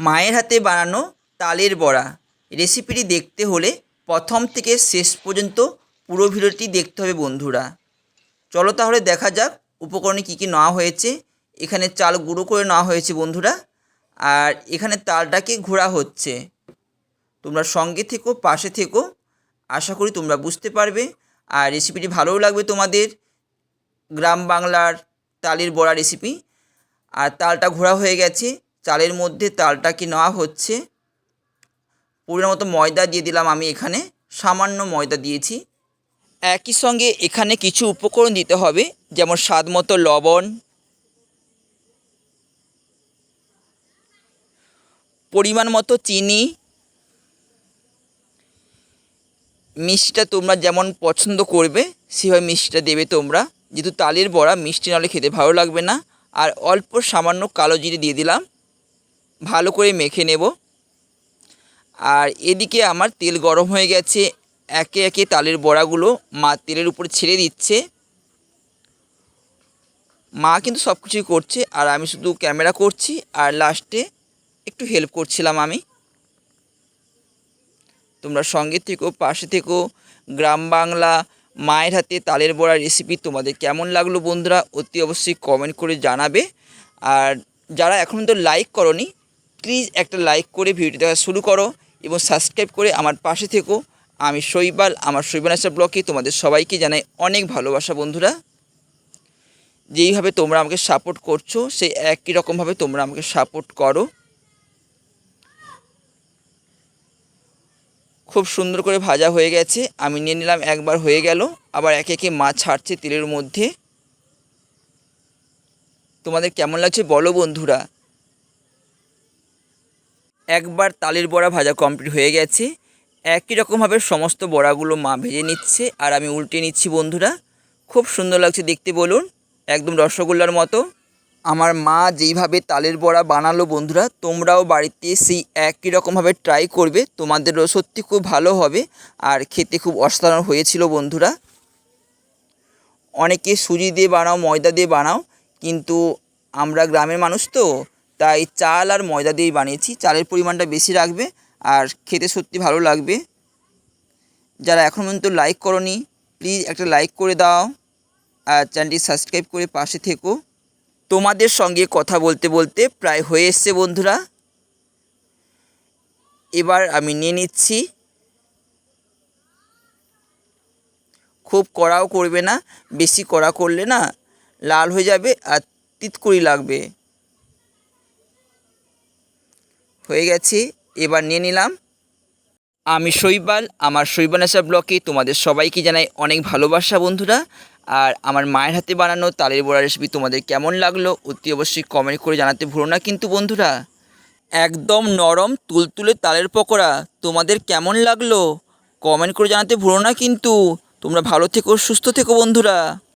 মায়ের হাতে বানানো তালের বড়া। রেসিপিটি দেখতে হলে প্রথম থেকে শেষ পর্যন্ত পুরো ভিডিওটি দেখতে হবে বন্ধুরা। চলো তাহলে দেখা যাক উপকরণে কী কী নেওয়া হয়েছে। এখানে চাল গুঁড়ো করে নেওয়া হয়েছে বন্ধুরা। আর এখানে তালটাকে ঘোরা হচ্ছে। তোমরা সঙ্গে থেকো, পাশে থেকো। আশা করি তোমরা বুঝতে পারবে। আর রেসিপিটি ভালোও লাগবে তোমাদের। গ্রাম বাংলার তালের বড়া রেসিপি। আর তালটা ঘোরা হয়ে গেছে। চালের মধ্যে তালটাকে নেওয়া হচ্ছে? পরিমাণ মতো ময়দা দিয়ে দিলাম আমি এখানে। সামান্য ময়দা দিয়েছি। একই সঙ্গে এখানে কিছু উপকরণ দিতে হবে, যেমন স্বাদ মতো লবণ। পরিমাণ মতো চিনি। মিষ্টিটা তোমরা যেমন পছন্দ করবে, সেভাবে মিষ্টিটা দেবে তোমরা। যেহেতু তালের বড়া, মিষ্টি নাহলে খেতে ভালো লাগবে না। আর অল্প সামান্য কালো জিরে দিয়ে দিলাম। ভালো করে মেখে নেব। আর এদিকে আমার তেল গরম হয়ে গেছে। একে একে তালের বড়াগুলো মা তেলের উপর ছেড়ে দিচ্ছে। মা কিন্তু সব কিছুই করছে আর আমি শুধু ক্যামেরা করছি আর লাস্টে একটু হেল্প করছিলাম আমি। তোমরা সঙ্গে থেকো, পাশে থেকো। গ্রাম বাংলা মায়ের হাতে তালের বড়া রেসিপি তোমাদের কেমন লাগল বন্ধুরা অতি অবশ্যই কমেন্ট করে জানাবে। আর যারা এখন তো লাইক করনি প্লিজ একটা লাইক করে ভিডিওটি দেখা শুরু করো এবং সাবস্ক্রাইব করে আমার পাশে থেকো। আমি শৈবাল, আমার শৈবাল আসার ব্লকে তোমাদের সবাইকে জানাই অনেক ভালোবাসা বন্ধুরা। যেইভাবে তোমরা আমাকে সাপোর্ট করছ, সেই একই রকমভাবে তোমরা আমাকে সাপোর্ট করো। খুব সুন্দর করে ভাজা হয়ে গেছে, আমি নিয়ে নিলাম, একবার হয়ে গেল, আবার একে একে মাছ ছাড়ছে তেলের মধ্যে। তোমাদের কেমন লাগছে বলো বন্ধুরা। একবার তালের বড়া ভাজা কমপ্লিট হয়ে গেছে। একই রকমভাবে সমস্ত বড়াগুলো মা ভেজে নিচ্ছে আর আমি উল্টে নিচ্ছি বন্ধুরা। খুব সুন্দর লাগছে দেখতে বলুন, একদম রসগোল্লার মতো। আমার মা যেইভাবে তালের বড়া বানালো বন্ধুরা, তোমরাও বাড়িতে সেই একই রকমভাবে ট্রাই করবে। তোমাদেরও সত্যি খুব ভালো হবে আর খেতে খুব অসাধারণ হয়েছিল বন্ধুরা। অনেকে সুজি দিয়ে বানাও, ময়দা দিয়ে বানাও, কিন্তু আমরা গ্রামের মানুষ তো তাই চাল আর ময়দা দিয়েই বানিয়েছি। চালের পরিমাণটা বেশি রাখবে আর খেতে সত্যি ভালো লাগবে। যারা এখন পর্যন্ত লাইক করনি প্লিজ একটা লাইক করে দাও আর চ্যানেলটি সাবস্ক্রাইব করে পাশে থেকো। তোমাদের সঙ্গে কথা বলতে বলতে প্রায় হয়ে এসছে বন্ধুরা। এবার আমি নিয়ে নিচ্ছি। খুব কড়াও করবে না, বেশি কড়া করলে না লাল হয়ে যাবে আর তিতকুড়ি লাগবে। হয়ে গেছে, এবার নিয়ে নিলাম। আমি শৈবাল, আমার শৈবাল আশা ব্লকে তোমাদের সবাইকে জানাই অনেক ভালোবাসা বন্ধুরা। আর আমার মায়ের হাতে বানানো তালের বড়া রেসিপি তোমাদের কেমন লাগল, অতি অবশ্যই কমেন্ট করে জানাতে ভুলো না কিন্তু বন্ধুরা। একদম নরম, তুলতুলে তালের পকোড়া, তোমাদের কেমন লাগল? কমেন্ট করে জানাতে ভুলো না কিন্তু। তোমরা ভালো থেকো, সুস্থ থেকো বন্ধুরা।